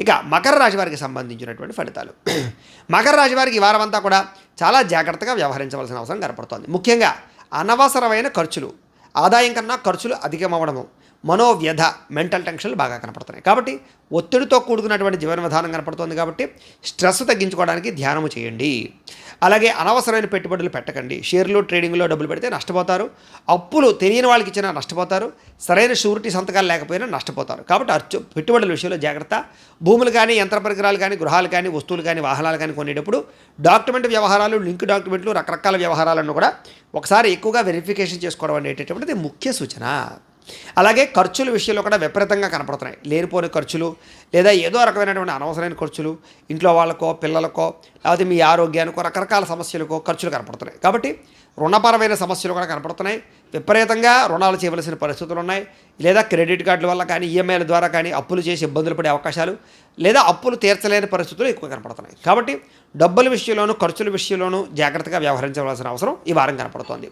ఇక మకర రాశి వారికి సంబంధించినటువంటి ఫలితాలు. మకర రాశి వారికి ఈ వారం అంతా కూడా చాలా జాగ్రత్తగా వ్యవహరించవలసిన అవసరం కనపడుతోంది. ముఖ్యంగా అనవసరమైన ఖర్చులు ఆదాయం కన్నా ఖర్చులు అధికమవడము మనోవ్యధ మెంటల్ టెన్షన్లు బాగా కనపడుతున్నాయి. కాబట్టి ఒత్తిడితో కూడుకున్నటువంటి జీవన విధానం కనపడుతుంది కాబట్టి స్ట్రెస్ తగ్గించుకోవడానికి ధ్యానము చేయండి. అలాగే అనవసరమైన పెట్టుబడులు పెట్టకండి. షేర్లు ట్రేడింగ్లో డబ్బులు పెడితే నష్టపోతారు. అప్పులు తెలియని వాళ్ళకి ఇచ్చినా నష్టపోతారు. సరైన షూరిటీ సంతకాలు లేకపోయినా నష్టపోతారు. కాబట్టి అర్చు పెట్టుబడుల విషయంలో జాగ్రత్త. భూములు కానీ యంత్ర పరికరాలు కానీ గృహాలు కానీ వస్తువులు కానీ వాహనాలు కానీ కొనేటప్పుడు డాక్యుమెంట్ వ్యవహారాలు లింక్ డాక్యుమెంట్లు రకరకాల వ్యవహారాలను కూడా ఒకసారి ఎక్కువగా వెరిఫికేషన్ చేసుకోవడం అనేటటువంటిది ముఖ్య సూచన. అలాగే ఖర్చుల విషయంలో కూడా విపరీతంగా కనపడుతున్నాయి. లేనిపోని ఖర్చులు లేదా ఏదో రకమైనటువంటి అనవసరమైన ఖర్చులు ఇంట్లో వాళ్ళకో పిల్లలకో లేకపోతే మీ ఆరోగ్యానికో రకరకాల సమస్యలకో ఖర్చులు కనపడుతున్నాయి. కాబట్టి రుణపరమైన సమస్యలు కూడా కనపడుతున్నాయి. విపరీతంగా రుణాలు చేయవలసిన పరిస్థితులు ఉన్నాయి లేదా క్రెడిట్ కార్డుల వల్ల కానీ ఈఎంఐల ద్వారా కానీ అప్పులు చేసి ఇబ్బందులు పడే అవకాశాలు లేదా అప్పులు తీర్చలేని పరిస్థితులు ఎక్కువ కనపడుతున్నాయి. కాబట్టి డబ్బుల విషయంలోనూ ఖర్చుల విషయంలోనూ జాగ్రత్తగా వ్యవహరించవలసిన అవసరం ఈ వారం కనపడుతోంది.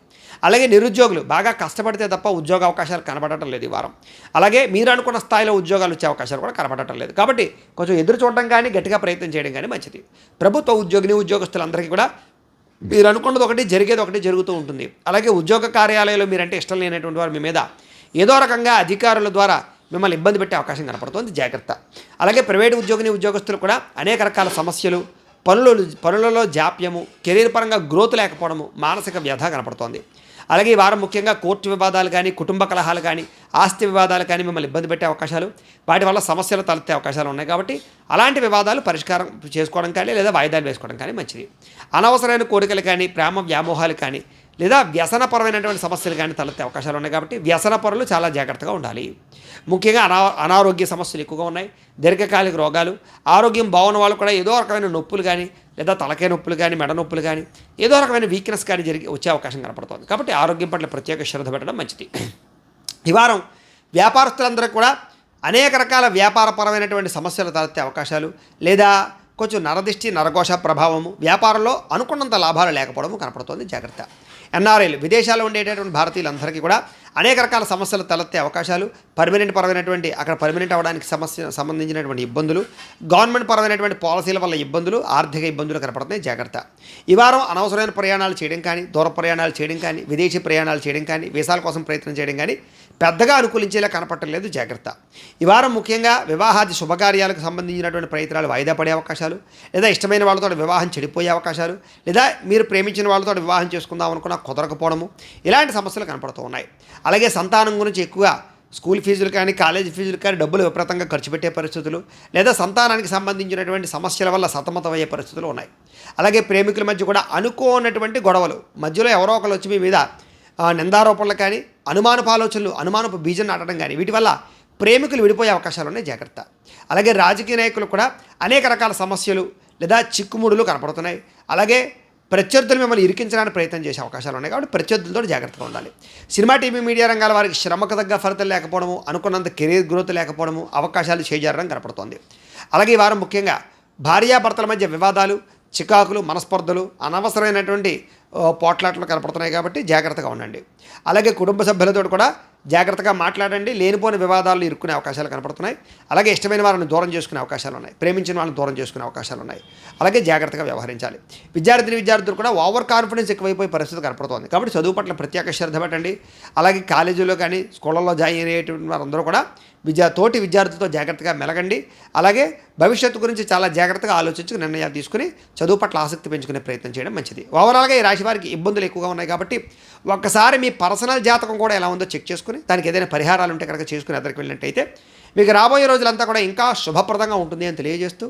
అలాగే నిరుద్యోగులు బాగా కష్టపడితే తప్ప ఉద్యోగ అవకాశాలు కనబడటం లేదు ఈ వారం. అలాగే మీరు అనుకున్న స్థాయిలో ఉద్యోగాలు వచ్చే అవకాశాలు కూడా కనబడటం లేదు. కాబట్టి కొంచెం ఎదురు చూడడం కానీ గట్టిగా ప్రయత్నం చేయడం కానీ మంచిది. ప్రభుత్వ ఉద్యోగిని ఉద్యోగస్తులందరికీ కూడా మీరు అనుకున్నది ఒకటి జరిగేది ఒకటి జరుగుతూ ఉంటుంది. అలాగే ఉద్యోగ కార్యాలయంలో మీరంటే ఇష్టం లేనటువంటి వారు మీ మీద ఏదో రకంగా అధికారుల ద్వారా మిమ్మల్ని ఇబ్బంది పెట్టే అవకాశం కనపడుతుంది. జాగ్రత్త. అలాగే ప్రైవేటు ఉద్యోగిని ఉద్యోగస్తులు కూడా అనేక రకాల సమస్యలు పనులు పనులలో జాప్యము కెరీర్ పరంగా గ్రోత్ లేకపోవడము మానసిక వ్యధ కనపడుతోంది. అలాగే ఈ వారం ముఖ్యంగా కోర్టు వివాదాలు కానీ కుటుంబ కలహాలు కానీ ఆస్తి వివాదాలు కానీ మిమ్మల్ని ఇబ్బంది పెట్టే అవకాశాలు వాటి వల్ల సమస్యలు తలెత్తే అవకాశాలు ఉన్నాయి కాబట్టి అలాంటి వివాదాలు పరిష్కారం చేసుకోవడం కానీ లేదా వాయిదాలు వేసుకోవడం కానీ మంచిది. అనవసరమైన కోరికలు కానీ ప్రేమ వ్యామోహాలు కానీ లేదా వ్యసనపరమైనటువంటి సమస్యలు కానీ తలెత్తే అవకాశాలు ఉన్నాయి కాబట్టి వ్యసన పరులు చాలా జాగ్రత్తగా ఉండాలి. ముఖ్యంగా అనా అనారోగ్య సమస్యలు ఎక్కువగా ఉన్నాయి దీర్ఘకాలిక రోగాలు ఆరోగ్యం బాగున్న వాళ్ళు కూడా ఏదో రకమైన నొప్పులు కానీ లేదా తలకాయ నొప్పులు కానీ మెడ నొప్పులు కానీ ఏదో రకమైన వీక్నెస్ కానీ జరిగి వచ్చే అవకాశం కనపడుతుంది. కాబట్టి ఆరోగ్యం పట్ల ప్రత్యేక శ్రద్ధ పెట్టడం మంచిది. ఈ వారం వ్యాపారస్తులందరూ కూడా అనేక రకాల వ్యాపారపరమైనటువంటి సమస్యలు తలెత్తే అవకాశాలు లేదా కొంచెం నరదిష్టి నరఘోష ప్రభావము వ్యాపారంలో అనుకున్నంత లాభాలు లేకపోవడము కనపడుతోంది. జాగ్రత్త. ఎన్ఆర్ఐలు విదేశాల్లో ఉండేటటువంటి భారతీయులందరికీ కూడా అనేక రకాల సమస్యలు తలెత్తే అవకాశాలు పర్మనెంట్ పరమైనటువంటి అక్కడ పర్మనెంట్ అవ్వడానికి సమస్య సంబంధించినటువంటి ఇబ్బందులు గవర్నమెంట్ పరమైనటువంటి పాలసీల వల్ల ఇబ్బందులు ఆర్థిక ఇబ్బందులు కనపడుతున్నాయి. జాగ్రత్త. ఈ వారం అనవసరమైన ప్రయాణాలు చేయడం కానీ దూర ప్రయాణాలు చేయడం కానీ విదేశీ ప్రయాణాలు చేయడం కానీ వీసాల కోసం ప్రయత్నం చేయడం కానీ పెద్దగా అనుకూలించేలా కనపట్టలేదు జాగ్రత్త. ఈ వారం ముఖ్యంగా వివాహాది శుభకార్యాలకు సంబంధించినటువంటి ప్రయత్నాలు వాయిదా పడే అవకాశాలు లేదా ఇష్టమైన వాళ్ళతో వివాహం చెడిపోయే అవకాశాలు లేదా మీరు ప్రేమించిన వాళ్ళతో వివాహం చేసుకుందాం అనుకున్నా కుదరకపోవడము ఇలాంటి సమస్యలు కనపడుతూ ఉన్నాయి. అలాగే సంతానం గురించి ఎక్కువగా స్కూల్ ఫీజులు కానీ కాలేజీ ఫీజులు కానీ డబ్బులు విపరీతంగా ఖర్చు పెట్టే పరిస్థితులు లేదా సంతానానికి సంబంధించినటువంటి సమస్యల వల్ల సతమతమయ్యే పరిస్థితులు ఉన్నాయి. అలాగే ప్రేమికుల మధ్య కూడా అనుకోనటువంటి గొడవలు మధ్యలో ఎవరో ఒకరు వచ్చి మీ మీద నిందారోపణలు కానీ అనుమానపు ఆలోచనలు అనుమానపు బీజం నాటడం కానీ వీటి వల్ల ప్రేమికులు విడిపోయే అవకాశాలు ఉన్నాయి జాగ్రత్త. అలాగే రాజకీయ నాయకులు కూడా అనేక రకాల సమస్యలు లేదా చిక్కుముడులు కనపడుతున్నాయి. అలాగే ప్రత్యర్థులు మిమ్మల్ని ఇరికించడానికి ప్రయత్నం చేసే అవకాశాలు ఉన్నాయి కాబట్టి ప్రత్యర్థులతో జాగ్రత్తగా ఉండాలి. సినిమా టీవీ మీడియా రంగాల వారికి శ్రమకు తగ్గ ఫలితం లేకపోవడము అనుకున్నంత కెరీర్ గ్రోత్ లేకపోవడము అవకాశాలు చేజారడం కనపడుతోంది. అలాగే ఈ వారం ముఖ్యంగా భార్యాభర్తల మధ్య వివాదాలు చికాకులు మనస్పర్ధలు అనవసరమైనటువంటి పోట్లాట్లు కనపడుతున్నాయి కాబట్టి జాగ్రత్తగా ఉండండి. అలాగే కుటుంబ సభ్యులతో కూడా జాగ్రత్తగా మాట్లాడండి. లేనిపోని వివాదాలు ఇరుక్కునే అవకాశాలు కనపడుతున్నాయి. అలాగే ఇష్టమైన వారిని దూరం చేసుకునే అవకాశాలు ఉన్నాయి. ప్రేమించిన వాళ్ళని దూరం చేసుకునే అవకాశాలు ఉన్నాయి. అలాగే జాగ్రత్తగా వ్యవహరించాలి. విద్యార్థిని విద్యార్థులు కూడా ఓవర్ కాన్ఫిడెన్స్ ఎక్కువైపోయే పరిస్థితి కనపడుతోంది. కాబట్టి చదువు పట్ల ప్రత్యేక శ్రద్ధ పెట్టండి. అలాగే కాలేజీలో కానీ స్కూళ్ళలో జాయిన్ అయ్యేటువంటి వారందరూ కూడా విద్యా తోటి విద్యార్థులతో జాగ్రత్తగా మెలగండి. అలాగే భవిష్యత్తు గురించి చాలా జాగ్రత్తగా ఆలోచించి నిర్ణయాలు తీసుకుని చదువు పట్ల ఆసక్తి పెంచుకునే ప్రయత్నం చేయడం మంచిది. ఓవరాల్గా ఈ రాశి వారికి ఇబ్బందులు ఎక్కువగా ఉన్నాయి కాబట్టి ఒక్కసారి మీ పర్సనల్ జాతకం కూడా ఎలా ఉందో చెక్ చేసుకుని దానికి ఏదైనా పరిహారాలు ఉంటే కనుక చేసుకుని అద్దరికి వెళ్ళినట్టయితే మీకు రాబోయే రోజులంతా కూడా ఇంకా శుభప్రదంగా ఉంటుంది అని తెలియజేస్తూ